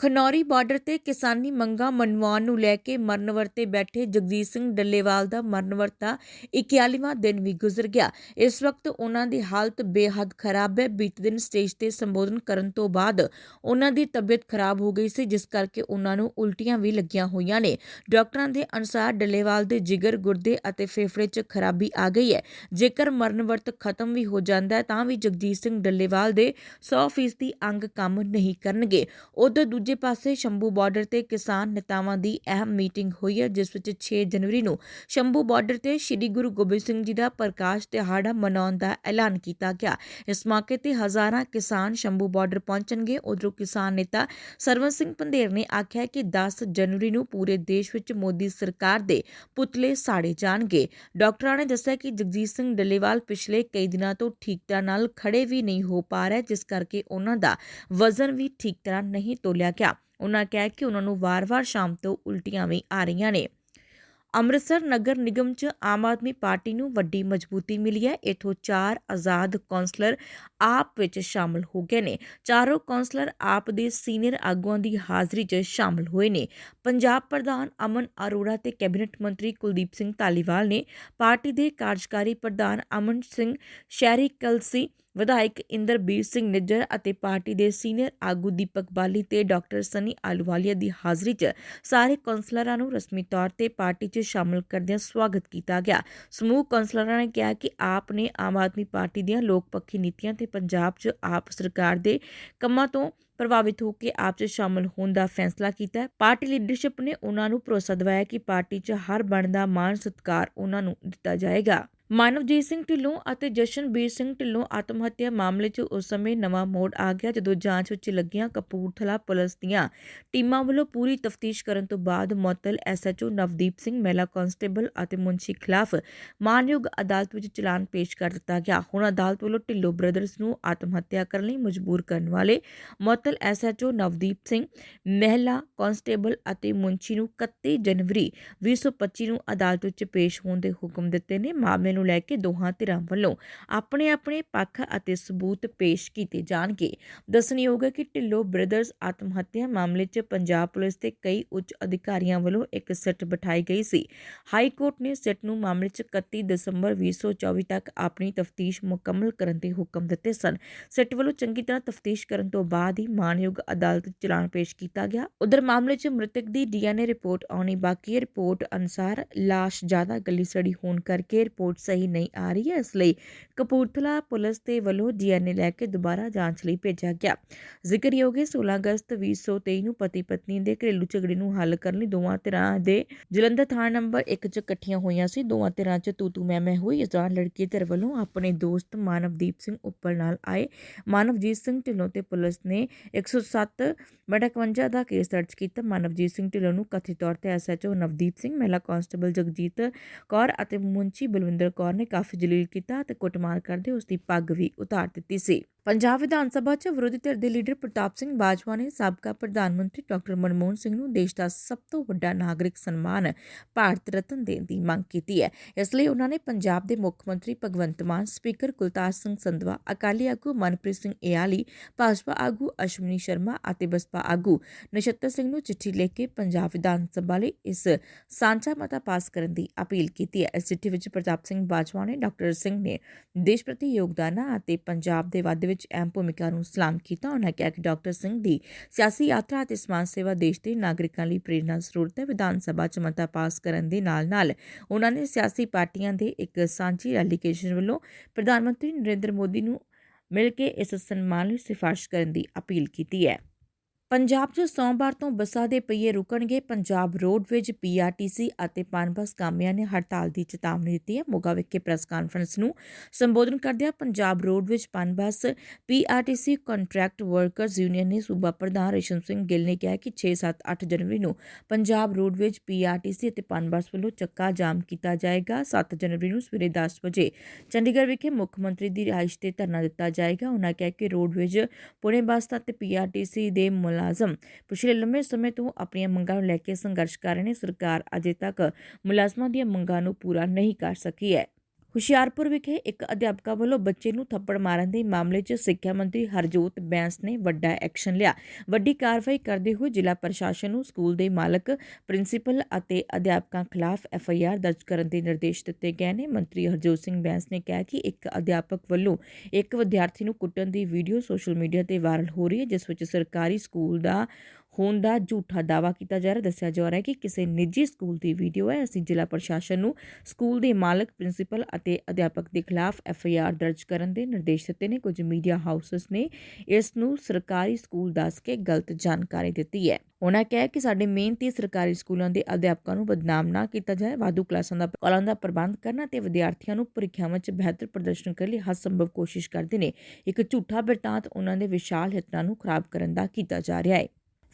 Khanauri border ਤੇ ਕਿਸਾਨੀ ਮੰਗਾਂ ਮਨਵਾਉਣ ਨੂੰ ਲੈ ਕੇ ਮਰਨ ਵਰਤੇ ਬੈਠੇ ਜਗਜੀਤ ਸਿੰਘ ਡੱਲੇਵਾਲ ਦਾ ਮਰਨ ਵਰਤਾ 41ਵਾਂ ਦਿਨ ਵੀ ਗੁਜ਼ਰ ਗਿਆ। ਇਸ ਵਕਤ ਉਹਨਾਂ ਦੀ ਹਾਲਤ ਬੇਹੱਦ ਖਰਾਬ ਹੈ। ਬੀਤੇ ਦਿਨ ਸਟੇਜ ਤੇ ਸੰਬੋਧਨ ਕਰਨ ਤੋਂ ਬਾਅਦ ਉਹਨਾਂ ਦੀ ਤਬੀਅਤ ਖਰਾਬ ਹੋ ਗਈ ਸੀ, ਜਿਸ ਕਰਕੇ ਉਹਨਾਂ ਨੂੰ ਉਲਟੀਆਂ ਵੀ ਲੱਗੀਆਂ ਹੋਈਆਂ ਨੇ। ਡਾਕਟਰਾਂ ਦੇ ਅਨੁਸਾਰ ਡੱਲੇਵਾਲ ਦੇ ਜਿਗਰ, ਗੁਰਦੇ ਅਤੇ ਫੇਫੜੇ 'ਚ ਖਰਾਬੀ ਆ ਗਈ ਹੈ। ਜੇਕਰ ਮਰਨ ਵਰਤ ਖਤਮ ਵੀ ਹੋ ਜਾਂਦਾ ਹੈ, ਤਾਂ ਵੀ ਜਗਜੀਤ ਸਿੰਘ ਡੱਲੇਵਾਲ ਦੇ 100% ਅੰਗ ਕੰਮ ਨਹੀਂ ਕਰਨਗੇ। ਉਧਰ ਦੂਜੇ ਪਾਸੇ ਸ਼ੰਭੂ ਬਾਰਡਰ ਤੇ ਕਿਸਾਨ ਨੇਤਾਵਾਂ ਦੀ ਅਹਿਮ ਮੀਟਿੰਗ ਹੋਈ ਹੈ, ਜਿਸ ਵਿੱਚ 6 ਜਨਵਰੀ ਨੂੰ ਸ਼ੰਭੂ ਬਾਰਡਰ ਤੇ ਸ੍ਰੀ ਗੁਰੂ ਗੋਬਿੰਦ ਸਿੰਘ ਜੀ ਦਾ ਪ੍ਰਕਾਸ਼ ਦਿਹਾੜਾ ਮਨਾਉਣ ਦਾ ਐਲਾਨ ਕੀਤਾ ਗਿਆ। ਇਸ ਮੌਕੇ ਤੇ ਹਜ਼ਾਰਾਂ ਕਿਸਾਨ ਸ਼ੰਭੂ ਬਾਰਡਰ ਪਹੁੰਚਣਗੇ। ਉਧਰੋਂ ਕਿਸਾਨ ਨੇਤਾ ਸਰਵਨ ਸਿੰਘ ਪੰਧੇਰ ਨੇ ਆਖਿਆ ਕਿ 10 ਜਨਵਰੀ ਨੂੰ ਪੂਰੇ ਦੇਸ਼ ਵਿੱਚ ਮੋਦੀ ਸਰਕਾਰ ਦੇ ਪੁਤਲੇ ਸਾੜੇ ਜਾਣਗੇ। ਡਾਕਟਰਾਂ ਨੇ ਦੱਸਿਆ ਕਿ ਜਗਜੀਤ ਸਿੰਘ ਡੱਲੇਵਾਲ ਪਿਛਲੇ ਕਈ ਦਿਨਾਂ ਤੋਂ ਠੀਕ ਤਰ੍ਹਾਂ ਨਾਲ ਖੜੇ ਵੀ ਨਹੀਂ ਹੋ ਪਾ ਰਹੇ, ਜਿਸ ਕਰਕੇ ਉਹਨਾਂ ਦਾ ਵਜ਼ਨ ਵੀ ਠੀਕ ਤਰ੍ਹਾਂ ਨਹੀਂ ਤੋਲਿਆ ਗਿਆ ਉਹਨਾਂ ਕਿਹਾ ਕਿ ਉਹਨਾਂ ਨੂੰ ਵਾਰ-ਵਾਰ ਸ਼ਾਮ ਤੋਂ ਉਲਟੀਆਂ ਵੀ ਆ ਰਹੀਆਂ ਨੇ। ਅੰਮ੍ਰਿਤਸਰ ਨਗਰ ਨਿਗਮ 'ਚ ਆਮ ਆਦਮੀ ਪਾਰਟੀ ਨੂੰ ਵੱਡੀ ਮਜ਼ਬੂਤੀ ਮਿਲੀ ਹੈ। ਇਥੋਂ ਚਾਰ ਆਜ਼ਾਦ ਕੌਂਸਲਰ ਆਪ ਵਿੱਚ ਸ਼ਾਮਲ ਹੋ ਗਏ ਨੇ। ਚਾਰੋਂ ਕੌਂਸਲਰ ਆਪ ਦੇ ਸੀਨੀਅਰ ਆਗੂਆਂ ਦੀ ਹਾਜ਼ਰੀ 'ਚ ਸ਼ਾਮਲ ਹੋਏ ਨੇ। ਪੰਜਾਬ ਪ੍ਰਧਾਨ ਅਮਨ ਅਰੋੜਾ ਤੇ ਕੈਬਨਿਟ ਮੰਤਰੀ ਕੁਲਦੀਪ ਸਿੰਘ ਧਾਲੀਵਾਲ ਨੇ ਪਾਰਟੀ ਦੇ ਕਾਰਜਕਾਰੀ ਪ੍ਰਧਾਨ ਅਮਨ ਸਿੰਘ, ਸ਼ਹਿਰੀ ਕਲਸੀ ਵਿਧਾਇਕ ਇੰਦਰਬੀਰ ਸਿੰਘ ਨਿੱਜਰ ਅਤੇ ਪਾਰਟੀ ਦੇ ਸੀਨੀਅਰ ਆਗੂ ਦੀਪਕ ਬਾਲੀ ਤੇ ਡਾਕਟਰ ਸਨੀ ਆਲੂਵਾਲੀਆ ਦੀ ਹਾਜ਼ਰੀ 'ਚ ਸਾਰੇ ਕੌਂਸਲਰਾਂ ਨੂੰ ਰਸਮੀ ਤੌਰ ਤੇ ਪਾਰਟੀ 'ਚ ਸ਼ਾਮਲ ਕਰਦਿਆਂ ਸਵਾਗਤ ਕੀਤਾ ਗਿਆ। ਸਮੂਹ ਕੌਂਸਲਰਾਂ ਨੇ ਕਿਹਾ ਕਿ ਆਪ ਨੇ ਆਮ ਆਦਮੀ ਪਾਰਟੀ ਦੀਆਂ ਲੋਕ ਪੱਖੀ ਨੀਤੀਆਂ ਤੇ ਪੰਜਾਬ 'ਚ ਆਪ ਸਰਕਾਰ ਦੇ ਕੰਮਾਂ ਤੋਂ ਪ੍ਰਭਾਵਿਤ ਹੋ ਕੇ ਆਪ 'ਚ ਸ਼ਾਮਲ ਹੋਣ ਦਾ ਫੈਸਲਾ ਕੀਤਾ ਹੈ। ਪਾਰਟੀ ਲੀਡਰਸ਼ਿਪ ਨੇ ਉਹਨਾਂ ਨੂੰ ਭਰੋਸਾ ਦਿਵਾਇਆ ਕਿ ਪਾਰਟੀ 'ਚ ਹਰ ਬਣਦਾ ਮਾਣ ਸਤਿਕਾਰ ਉਹਨਾਂ ਨੂੰ ਦਿੱਤਾ ਜਾਏਗਾ। ਮਾਨਵਜੀਤ ਸਿੰਘ ਢਿੱਲੋਂ ਅਤੇ ਜਸ਼ਨਬੀਰ ਸਿੰਘ ਢਿੱਲੋਂ ਆਤਮ ਹੱਤਿਆ ਮਾਮਲੇ 'ਚ ਉਸ ਸਮੇਂ ਨਵਾਂ ਮੋੜ ਆ ਗਿਆ ਜਦੋਂ ਜਾਂਚ ਵਿੱਚ ਲੱਗੀਆਂ ਕਪੂਰਥਲਾ ਪੁਲਿਸ ਦੀਆਂ ਟੀਮਾਂ ਵੱਲੋਂ ਪੂਰੀ ਤਫਤੀਸ਼ ਕਰਨ ਤੋਂ ਬਾਅਦ ਮੁਅੱਤਲ ਐਸਐਚਓ ਨਵਦੀਪ ਸਿੰਘ, ਮਹਿਲਾ ਕਾਂਸਟੇਬਲ ਅਤੇ ਮੁੰਸ਼ੀ ਖਿਲਾਫ ਮਾਨਯੋਗ ਅਦਾਲਤ ਵਿੱਚ ਚਲਾਨ ਪੇਸ਼ ਕਰ ਦਿੱਤਾ ਗਿਆ। ਹੁਣ ਅਦਾਲਤ ਵੱਲੋਂ ਢਿੱਲੋਂ ਬ੍ਰਦਰਸ ਨੂੰ ਆਤਮ ਹੱਤਿਆ ਕਰਨ ਲਈ ਮਜਬੂਰ ਕਰਨ ਵਾਲੇ ਮੁਅੱਤਲ ਐਸਐਚਓ ਨਵਦੀਪ ਸਿੰਘ, ਮਹਿਲਾ ਕਾਂਸਟੇਬਲ ਅਤੇ ਮੁੰਸ਼ੀ ਨੂੰ 31 ਜਨਵਰੀ 2025 ਨੂੰ ਅਦਾਲਤ ਵਿੱਚ ਪੇਸ਼ ਹੋਣ ਦੇ ਹੁਕਮ ਦਿੱਤੇ ਨੇ। ਮਾਮਲੇ ਨੂੰ ਲੈ ਕੇ ਦੋਹਾਂ ਧਿਰਾਂ ਵੱਲੋਂ ਆਪਣੇ ਆਪਣੇ ਪੱਖ ਅਤੇ ਸਬੂਤ ਪੇਸ਼ ਕੀਤੇ ਜਾਣਗੇ। ਦੱਸਣਯੋਗ ਹੈ ਕਿ ਢਿੱਲੋਂ ਬ੍ਰਦਰਜ਼ ਆਤਮ ਹੱਤਿਆ ਮਾਮਲੇ 'ਚ ਪੰਜਾਬ ਪੁਲਿਸ ਤੇ ਕਈ ਉੱਚ ਅਧਿਕਾਰੀਆਂ ਵੱਲੋਂ ਇੱਕ ਸਿੱਟ ਬਿਠਾਈ ਗਈ ਸੀ। ਹਾਈ ਕੋਰਟ ਨੇ ਸਿੱਟ ਨੂੰ ਮਾਮਲੇ 'ਚ 31 ਦਸੰਬਰ 2024 ਤੱਕ ਆਪਣੀ ਤਫਤੀਸ਼ ਮੁਕੰਮਲ ਕਰਨ ਦੇ ਹੁਕਮ ਦਿੱਤੇ ਸਨ। ਸਿੱਟ ਵੱਲੋਂ ਚੰਗੀ ਤਰ੍ਹਾਂ ਤਫਤੀਸ਼ ਕਰਨ ਤੋਂ ਬਾਅਦ ਹੀ ਮਾਨਯੋਗ ਅਦਾਲਤ ਚਲਾਨ ਪੇਸ਼ ਕੀਤਾ ਗਿਆ। ਉਧਰ ਮਾਮਲੇ 'ਚ ਮ੍ਰਿਤਕ ਦੀ ਡੀਐਨਏ ਰਿਪੋਰਟ ਆਉਣੀ ਬਾਕੀ ਹੈ। ਰਿਪੋਰਟ ਅਨੁਸਾਰ ਲਾਸ਼ ਜ਼ਿਆਦਾ ਗਲੀ ਸੜੀ ਹੋਣ ਕਰਕੇ ਰਿਪੋਰਟ ਸਹੀ ਨਹੀਂ ਆ ਰਹੀ ਹੈ। ਇਸ ਲਈ ਕਪੂਰਥਲਾ ਪੁਲਿਸ ਦੇ ਵੱਲੋਂ ਡੀਐਨਏ ਲੈ ਕੇ ਦੁਬਾਰਾ ਜਾਂਚ ਲਈ ਭੇਜਿਆ ਗਿਆ। ਜ਼ਿਕਰਯੋਗ ਹੈ 16 ਅਗਸਤ 2023 ਨੂੰ ਪਤੀ ਪਤਨੀ ਦੇ ਘਰੇਲੂ ਝਗੜੇ ਨੂੰ ਹੱਲ ਕਰਨ ਲਈ ਦੋਵਾਂ ਧਿਰਾਂ ਦੇ ਜਲੰਧਰ ਥਾਣਾ ਨੰਬਰ 1 'ਚ ਇਕੱਠੀਆਂ ਹੋਈਆਂ ਸੀ। ਦੋਵਾਂ ਧਿਰਾਂ 'ਚ ਤੂੰ ਤੂੰ ਮੈਂ ਮੈਂ ਹੋਈ ਇਸ ਦੌਰਾਨ ਲੜਕੀ ਧਿਰ ਵੱਲੋਂ ਆਪਣੇ ਦੋਸਤ ਮਾਨਵਦੀਪ ਸਿੰਘ ਉੱਪਰ ਨਾਲ ਆਏ। ਮਾਨਵਜੀਤ ਸਿੰਘ ਢਿੱਲੋਂ ਤੇ ਪੁਲਿਸ ਨੇ 107 ਬਟਾ 51 ਦਾ ਕੇਸ ਦਰਜ ਕੀਤਾ। ਮਾਨਵਜੀਤ ਸਿੰਘ ਢਿੱਲੋਂ ਨੂੰ ਕਥਿਤ ਤੌਰ ਤੇ ਐਸਐਚਓ ਨਵਦੀਪ ਸਿੰਘ, ਮਹਿਲਾ ਕਾਂਸਟੇਬਲ ਜਗਜੀਤ ਕੌਰ ਅਤੇ ਮੁੰਚੀ ਬਲਵਿੰਦਰ ਕੌਰ ਨੇ ਕਾਫੀ ਜਲੀਲ ਕੀਤਾ ਤੇ ਕੁੱਟਮਾਰ ਕਰਦੇ ਉਸ ਦੀ ਪੱਗ ਵੀ ਉਤਾਰ ਦਿੱਤੀ ਸੀ। ਪੰਜਾਬ ਵਿਧਾਨ ਸਭਾ 'ਚ ਵਿਰੋਧੀ ਧਿਰ ਦੇ ਲੀਡਰ ਪ੍ਰਤਾਪ ਸਿੰਘ ਬਾਜਵਾ ਨੇ ਸਾਬਕਾ ਪ੍ਰਧਾਨ ਮੰਤਰੀ ਡਾਕਟਰ ਮਨਮੋਹਨ ਸਿੰਘ ਨੂੰ ਦੇਸ਼ ਦਾ ਸਭ ਤੋਂ ਵੱਡਾ ਨਾਗਰਿਕ ਸਨਮਾਨ ਭਾਰਤ ਰਤਨ ਦੇਣ ਦੀ ਮੰਗ ਕੀਤੀ ਹੈ। ਇਸ ਲਈ ਉਹਨਾਂ ਨੇ ਪੰਜਾਬ ਦੇ ਮੁੱਖ ਮੰਤਰੀ ਭਗਵੰਤ ਮਾਨ, ਸਪੀਕਰ ਕੁਲਤਾਰ ਸਿੰਘ ਸੰਧਵਾ, ਅਕਾਲੀ ਆਗੂ ਮਨਪ੍ਰੀਤ ਸਿੰਘ ਏਆਲੀ, ਭਾਜਪਾ ਆਗੂ ਅਸ਼ਵਨੀ ਸ਼ਰਮਾ ਅਤੇ ਬਸਪਾ ਆਗੂ ਨਛੱਤਰ ਸਿੰਘ ਨੂੰ ਚਿੱਠੀ ਲਿਖ ਕੇ ਪੰਜਾਬ ਵਿਧਾਨ ਸਭਾ ਲਈ ਇਸ ਸਾਂਝਾ ਮਤਾ ਪਾਸ ਕਰਨ ਦੀ ਅਪੀਲ ਕੀਤੀ ਹੈ। ਇਸ ਚਿੱਠੀ ਵਿੱਚ ਪ੍ਰਤਾਪ ਸਿੰਘ ਬਾਜਵਾ ਨੇ ਡਾਕਟਰ ਸਿੰਘ ਨੇ ਦੇਸ਼ ਪ੍ਰਤੀ ਯੋਗਦਾਨਾਂ ਅਤੇ ਪੰਜਾਬ ਦੇ ਵਾਧੇ ਵਿੱਚ ਅਹਿਮ ਭੂਮਿਕਾ ਨੂੰ ਸਲਾਮ ਕੀਤਾ। ਉਹਨਾਂ ਕਿਹਾ ਕਿ ਡਾਕਟਰ ਸਿੰਘ ਦੀ ਸਿਆਸੀ ਯਾਤਰਾ ਅਤੇ ਸਮਾਜ ਸੇਵਾ ਦੇਸ਼ ਦੇ ਨਾਗਰਿਕਾਂ ਲਈ ਪ੍ਰੇਰਨਾ ਸਰੋਤ ਹੈ। ਵਿਧਾਨ ਸਭਾ ਚ ਮਤਾ ਪਾਸ ਕਰਨ ਦੇ ਨਾਲ-ਨਾਲ ਉਹਨਾਂ ਨੇ ਸਿਆਸੀ ਪਾਰਟੀਆਂ ਦੇ ਇੱਕ ਸਾਂਝੀ ਐਲੀਗੇਸ਼ਨ ਵੱਲੋਂ ਪ੍ਰਧਾਨ ਮੰਤਰੀ ਨਰਿੰਦਰ ਮੋਦੀ ਨੂੰ ਮਿਲ ਕੇ ਇਸ ਸਨਮਾਨ ਲਈ ਸਿਫਾਰਿਸ਼ ਕਰਨ ਦੀ ਅਪੀਲ ਕੀਤੀ ਹੈ। ਪੰਜਾਬ 'ਚ ਸੋਮਵਾਰ ਤੋਂ ਬੱਸਾਂ ਦੇ ਪਹੀਏ ਰੁਕਣਗੇ। ਪੰਜਾਬ ਰੋਡਵੇਜ ਪੀਆਰਟੀਸੀ ਅਤੇ ਪਨਬਸ ਕਾਮਿਆਂ ਨੇ ਹੜਤਾਲ ਦੀ ਚੇਤਾਵਨੀ ਦਿੱਤੀ ਹੈ। ਮੋਗਾ ਵਿਖੇ ਪ੍ਰੈਸ ਕਾਨਫਰੰਸ ਨੂੰ ਸੰਬੋਧਨ ਕਰਦਿਆਂ Punjab roadways PUNBUS PRTC contract workers union ਨੇ ਸੂਬਾ ਪ੍ਰਧਾਨ ਰੇਸ਼ਮ ਸਿੰਘ ਗਿੱਲ ਨੇ ਕਿਹਾ ਕਿ 6 7 8 ਜਨਵਰੀ ਨੂੰ ਪੰਜਾਬ ਰੋਡਵੇਜ ਪੀਆਰਟੀਸੀ ਅਤੇ ਪਨਬਸ ਵੱਲੋਂ ਚੱਕਾ ਜਾਮ ਕੀਤਾ ਜਾਏਗਾ। 7 ਜਨਵਰੀ ਨੂੰ ਸਵੇਰੇ 10 ਵਜੇ ਚੰਡੀਗੜ੍ਹ ਵਿਖੇ ਮੁੱਖ ਮੰਤਰੀ ਦੀ ਰਿਹਾਇਸ਼ ਤੇ ਧਰਨਾ ਦਿੱਤਾ ਜਾਏਗਾ। ਉਹਨਾਂ ਕਿਹਾ ਕਿ ਰੋਡਵੇਜ ਪੁਣੇ ਬੱਸ ਅਤੇ ਪੀਆਰਟੀਸੀ ਦੇ ਮੁਲਾਜ਼ਮ। ਪਿਛਲੇ ਲੰਮੇ ਸਮੇਂ ਤੋਂ ਆਪਣੀਆਂ ਮੰਗਾਂ ਨੂੰ ਲੈ ਕੇ ਸੰਘਰਸ਼ ਕਰ ਰਹੇ ਨੇ ਸਰਕਾਰ, ਅਜੇ ਤੱਕ ਮੁਲਾਜ਼ਮਾਂ ਦੀਆਂ ਮੰਗਾਂ ਨੂੰ ਪੂਰਾ ਨਹੀਂ ਕਰ ਸਕੀ ਹੈ। ਹੁਸ਼ਿਆਰਪੁਰ ਵਿਖੇ ਇੱਕ ਅਧਿਆਪਕਾ ਵੱਲੋਂ ਬੱਚੇ ਨੂੰ ਥੱਪੜ ਮਾਰਨ ਦੇ ਮਾਮਲੇ 'ਚ ਸਿੱਖਿਆ ਮੰਤਰੀ ਹਰਜੋਤ ਬੈਂਸ ਨੇ ਵੱਡਾ ਐਕਸ਼ਨ ਲਿਆ। ਵੱਡੀ ਕਾਰਵਾਈ ਕਰਦੇ ਹੋਏ ਜ਼ਿਲ੍ਹਾ ਪ੍ਰਸ਼ਾਸਨ ਨੂੰ ਸਕੂਲ ਦੇ ਮਾਲਕ, ਪ੍ਰਿੰਸੀਪਲ ਅਤੇ ਅਧਿਆਪਕਾਂ ਖਿਲਾਫ ਐਫ ਆਈ ਆਰ ਦਰਜ ਕਰਨ ਦੇ ਨਿਰਦੇਸ਼ ਦਿੱਤੇ ਗਏ ਨੇ। ਮੰਤਰੀ ਹਰਜੋਤ ਸਿੰਘ ਬੈਂਸ ਨੇ ਕਿਹਾ ਕਿ ਇੱਕ ਅਧਿਆਪਕ ਵੱਲੋਂ ਇੱਕ ਵਿਦਿਆਰਥੀ ਨੂੰ ਕੁੱਟਣ ਦੀ ਵੀਡੀਓ ਸੋਸ਼ਲ ਮੀਡੀਆ ਤੇ ਵਾਇਰਲ ਹੋ ਰਹੀ ਹੈ, ਜਿਸ ਵਿੱਚ ਸਰਕਾਰੀ ਸਕੂਲ ਦਾ ਹੋਣ ਦਾ ਝੂਠਾ ਦਾਵਾ ਕੀਤਾ ਜਾ ਰਿਹਾ, ਦੱਸਿਆ ਜਾ ਰਿਹਾ ਹੈ ਕਿ ਕਿਸੇ ਨਿੱਜੀ ਸਕੂਲ ਦੀ ਵੀਡੀਓ ਹੈ। ਅਸੀਂ ਜ਼ਿਲ੍ਹਾ ਪ੍ਰਸ਼ਾਸਨ ਨੂੰ ਸਕੂਲ ਦੇ ਮਾਲਕ, ਪ੍ਰਿੰਸੀਪਲ ਅਤੇ ਅਧਿਆਪਕ ਦੇ ਖਿਲਾਫ ਐਫ ਆਈ ਆਰ ਦਰਜ ਕਰਨ ਦੇ ਨਿਰਦੇਸ਼ ਦਿੱਤੇ ਨੇ। ਕੁਝ ਮੀਡੀਆ ਹਾਊਸਸ ਨੇ ਇਸ ਨੂੰ ਸਰਕਾਰੀ ਸਕੂਲ ਦੱਸ ਕੇ ਗਲਤ ਜਾਣਕਾਰੀ ਦਿੱਤੀ ਹੈ। ਉਹਨਾਂ ਕਿਹਾ ਕਿ ਸਾਡੇ ਮਿਹਨਤੀ ਸਰਕਾਰੀ ਸਕੂਲਾਂ ਦੇ ਅਧਿਆਪਕਾਂ ਨੂੰ ਬਦਨਾਮ ਨਾ ਕੀਤਾ ਜਾਏ, ਵਾਧੂ ਕਲਾਸਾਂ ਦਾ ਕਾਲਾਂ ਦਾ ਪ੍ਰਬੰਧ ਕਰਨਾ ਤੇ ਵਿਦਿਆਰਥੀਆਂ ਨੂੰ ਪ੍ਰੀਖਿਆਵਾਂ 'ਚ ਬਿਹਤਰ ਪ੍ਰਦਰਸ਼ਨ ਕਰਨ ਲਈ ਹਰ ਸੰਭਵ ਕੋਸ਼ਿਸ਼ ਕਰਦੇ ਨੇ। ਇੱਕ ਝੂਠਾ ਬਿਰਤਾਂਤ ਉਹਨਾਂ ਦੇ ਵਿਸ਼ਾਲ ਹਿੱਤਾਂ ਨੂੰ ਖਰਾਬ ਕਰਨ ਦਾ ਕੀਤਾ ਜਾ ਰਿਹਾ ਹੈ।